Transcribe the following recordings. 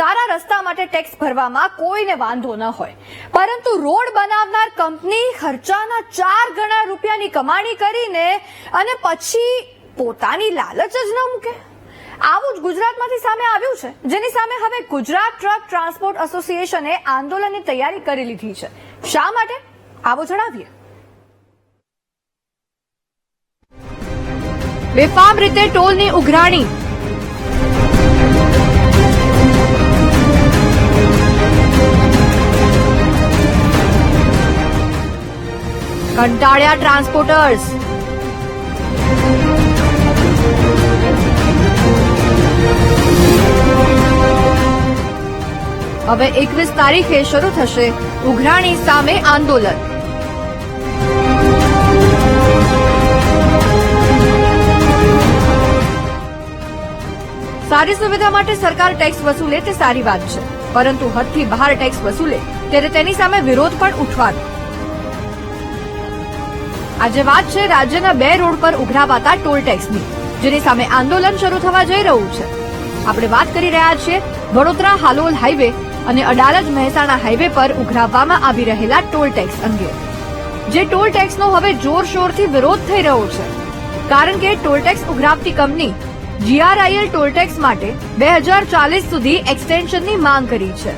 સારા રસ્તા માટે ટેક્સ ભરવામાં કોઈને વાંધો ન હોય. પરંતુ રોડ બનાવનાર કંપની ખર્ચાના ચાર ગણા રૂપિયાની કમાણી કરીને અને પછી પોતાની લાલચ જ ન મૂકે. આવું જ ગુજરાતમાંથી સામે આવ્યું છે. જેની સામે હવે ગુજરાત ટ્રક ટ્રાન્સપોર્ટ એસોસિએશને આંદોલનની તૈયારી કરી લીધી છે. શા માટે? આવો જણાવીએ. બેફામ રીતે ટોલની ઉઘરાણી. કંટાળ્યા ટ્રાન્સપોર્ટર્સ. હવે એકવીસ તારીખે શરૂ થશે ઉઘરાણી સામે આંદોલન. સારી સુવિધા માટે સરકાર ટેક્સ વસૂલે તે સારી વાત છે. પરંતુ હદથી બહાર ટેક્સ વસૂલે, ત્યારે તેની સામે વિરોધ પણ ઉઠવાનો. આજે વાત છે રાજ્યના બે રોડ પર ઉઘરાવાતા ટોલ ટેક્સની, જેની સામે આંદોલન શરૂ થવા જઈ રહ્યું છે. આપણે વાત કરી રહ્યા છીએ વડોદરા હાલોલ હાઈવે અને અડાલજ મહેસાણા હાઈવે પર ઉઘરાવવામાં આવી રહેલા ટોલ ટેક્સ અંગે. જે ટોલ ટેક્સનો હવે જોરશોરથી વિરોધ થઈ રહ્યો છે. કારણ કે ટોલ ટેક્સ ઉઘરાવતી કંપની જીઆરઆઈએલ ટોલ ટેક્સ માટે બે હજાર ચાલીસ સુધી એક્સટેન્શનની માંગ કરી છે.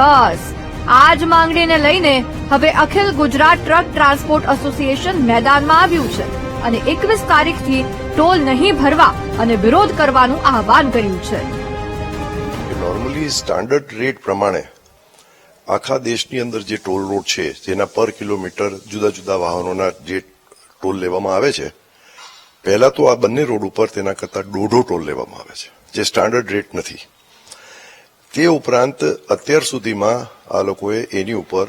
બસ. આ જ માંગણીને લઈને હવે Akhil Gujarat truck transport association મેદાનમાં આવ્યું છે અને એકવીસ તારીખથી ટોલ નહીં ભરવા અને વિરોધ કરવાનું આહવાન કર્યું છે. નોર્મલી સ્ટાન્ડર્ડ રેટ પ્રમાણે આખા દેશની અંદર જે ટોલ રોડ છે તેના પર કિલોમીટર જુદા જુદા વાહનોના જે ટોલ લેવામાં આવે છે, પહેલા તો આ બંને રોડ ઉપર તેના કરતા દોઢો ટોલ લેવામાં આવે છે, જે સ્ટાન્ડર્ડ રેટ નથી. તે ઉપરાંત અત્યાર સુધીમાં આ લોકોએ એની ઉપર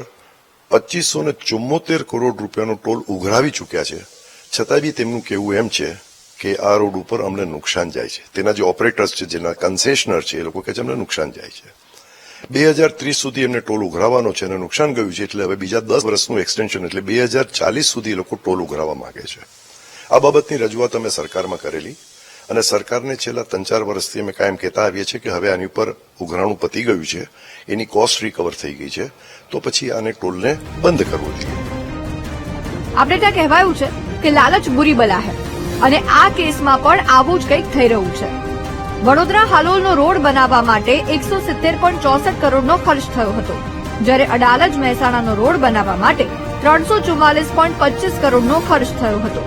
પચીસો ને ચુમ્મોતેર કરોડ રૂપિયાનો ટોલ ઉઘરાવી ચૂક્યા છે. છતાં બી તેમનું કહેવું એમ છે કે આ રોડ ઉપર અમને નુકસાન જાય છે. તેના જે ઓપરેટર્સ છે, જેના કન્સેશનર છે, એ લોકો કહે છે, અમને નુકસાન જાય છે. બે હજાર ત્રીસ સુધી એમને ટોલ ઉઘરાવાનો છે અને નુકસાન ગયું છે, એટલે હવે બીજા દસ વર્ષનું એક્સટેન્શન એટલે બે હજાર ચાલીસ સુધી એ લોકો ટોલ ઉઘરાવવા માંગે છે. આ બાબતની રજૂઆત અમે સરકારમાં કરેલી. અને સરકારને છેલ્લા ત્રણ ચાર વર્ષથી અમે કાયમ કહેતા આવીએ છીએ કે હવે આની ઉપર ઉઘરાણું પતી ગયું છે, એની કોસ્ટ રિકવર થઈ ગઈ છે, તો પછી આને ટોલને બંધ કરવો જોઈએ. આપણે ત્યાં કહેવાયું છે કે લાલચ બુરી બલા હે અને આ કેસમાં પણ આવું જ કંઈક થઈ રહ્યું છે. વડોદરા હાલોલનો રોડ બનાવવા માટે એકસો સિત્તેર પોઈન્ટ ચોસઠ કરોડનો ખર્ચ થયો હતો, જ્યારે અડાલજ મહેસાણાનો રોડ બનાવવા માટે ત્રણસો ચુમ્માલીસ પોઈન્ટ પચીસ કરોડનો ખર્ચ થયો હતો.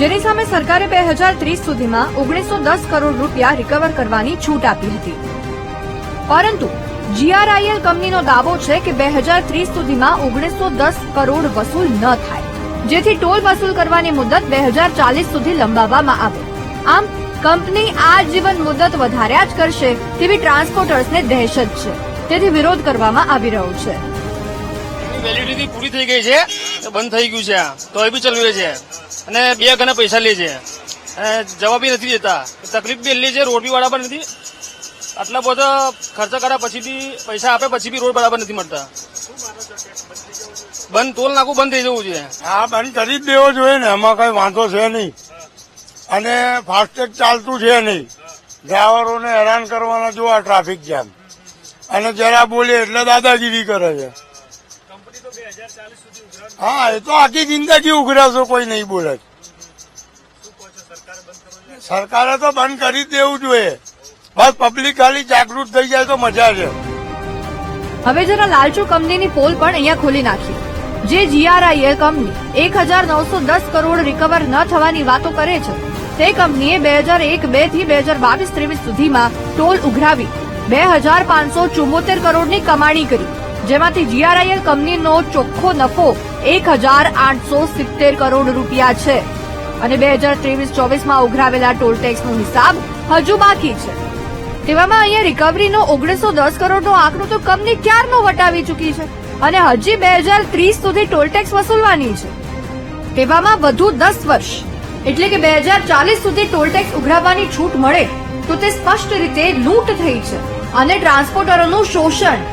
જેની સામે સરકારે બે હજાર ત્રીસ સુધીમાં ઓગણીસો દસ કરોડ રૂપિયા રિકવર કરવાની છૂટ આપી હતી. પરંતુ જીઆરઆઈએલ કંપનીનો દાવો છે કે બે હજાર ત્રીસ સુધીમાં ઓગણીસો દસ કરોડ વસૂલ ન થાય, જેથી ટોલ વસૂલ કરવાની મુદત બે હજાર ચાલીસ સુધી લંબાવવામાં આવે. આમ, કંપની આજીવન મુદત વધાર્યા જ કરશે તેવી ટ્રાન્સપોર્ટર્સને દહેશત છે. તેથી વિરોધ કરવામાં આવી રહ્યો છે. વેલિડિટી પૂરી થઈ ગઈ છે? બંધ થઈ ગયું છે તો એ બી ચલવે છે. અને બે ગણા પૈસા લે છે. જવાબ બી નથી દેતા. તકલીફ બી એટલી છે, રોડ બી બરાબર નથી. આટલા બધા ખર્ચા કર્યા પછી બી પૈસા આપે પછી બી રોડ બરાબર નથી મળતા. બંધ, ટોલ નાખું બંધ થઈ જવું છે હા બંધ કરી દેવો જોઈએ ને. એમાં કઈ વાંધો છે નહીં. અને ફાસ્ટેગ ચાલતું છે નહીં. ડ્રાઈવરોને હેરાન કરવાના જો આ ટ્રાફિક જામ. અને જરા બોલે એટલે દાદાગીરી કરે છે. હા, એ તો આખી જિંદગી ઉઘરાશો, કોઈ નહીં બોલે. સરકારે તો બંધ કરી દેવું જોઈએ. બસ પબ્લિક ખાલી જાગૃત થઈ જાય તો મજા છે. હવે જરા લાલચુ કંપનીની પોલ પણ અહીંયા ખોલી નાખી. જે જીઆરઆઈએ કંપની એક હજાર નવસો દસ કરોડ રિકવર ન થવાની વાતો કરે છે, તે કંપનીએ બે હજાર એક બેથી બે હજાર બાવીસ ત્રેવીસ સુધીમાં ટોલ ઉઘરાવી બે હજાર પાંચસો ચુમ્મોતેર કરોડની કમાણી કરી. જેમાંથી જીઆરઆઈએલ કંપનીનો ચોખ્ખો નફો એક હજાર આઠસો સિત્તેર કરોડ રૂપિયા છે. અને બે હજાર ત્રેવીસ ચોવીસમાં ઉઘરાવેલા ટોલટેક્સનો હિસાબ હજુ બાકી છે. તેવામાં અહીંયા રિકવરીનો ઓગણીસો દસ કરોડનો આંકડો તો કંપની ક્યારનો વટાવી ચૂકી છે? અને હજી બે હજાર ત્રીસ સુધી ટોલટેક્સ વસૂલવાની છે. તેવામાં વધુ દસ વર્ષ, એટલે કે બે હજાર ચાલીસ સુધી ટોલટેક્સ ઉઘરાવવાની છૂટ મળે, તો તે સ્પષ્ટ રીતે લૂંટ થઈ છે. અને ટ્રાન્સપોર્ટરોનું શોષણ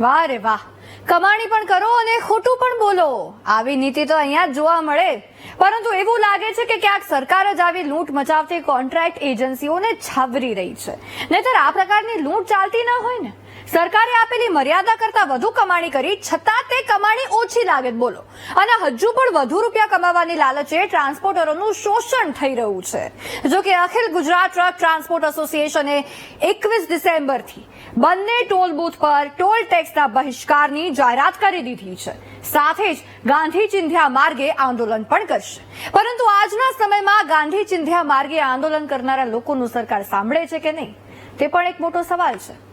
વાહ રે વાહ. કમાણી પણ કરો અને ખોટું પણ બોલો. આવી નીતિ તો અહીંયા જોવા મળે. પરંતુ એવું લાગે છે કે ક્યાંક સરકાર જ આવી લૂંટ મચાવતી કોન્ટ્રાક્ટ એજન્સીઓને છાવરી રહી છે. નહીતર આ પ્રકારની લૂંટ ચાલતી ન હોય ને? સરકારે આપેલી મર્યાદા કરતા વધુ કમાણી કરી, છતાં તે કમાણી ઓછી લાગે બોલો. અને હજુ પણ વધુ રૂપિયા કમાવાની લાલચે ટ્રાન્સપોર્ટરોનું શોષણ થઈ રહ્યું છે. જો કે અખિલ ગુજરાત ટ્રક ટ્રાન્સપોર્ટ એસોસિએશને એકવીસ ડિસેમ્બરથી બંને ટોલ બૂથ પર ટોલ ટેક્સના બહિષ્કારની જાહેરાત કરી દીધી છે. સાથે જ ગાંધી ચિંધ્યા માર્ગે આંદોલન પણ કરશે. પરંતુ આજના સમયમાં ગાંધી ચિંધ્યા માર્ગે આંદોલન કરનારા લોકોનું સરકાર સાંભળે છે કે નહીં? તે પણ એક મોટો સવાલ છે.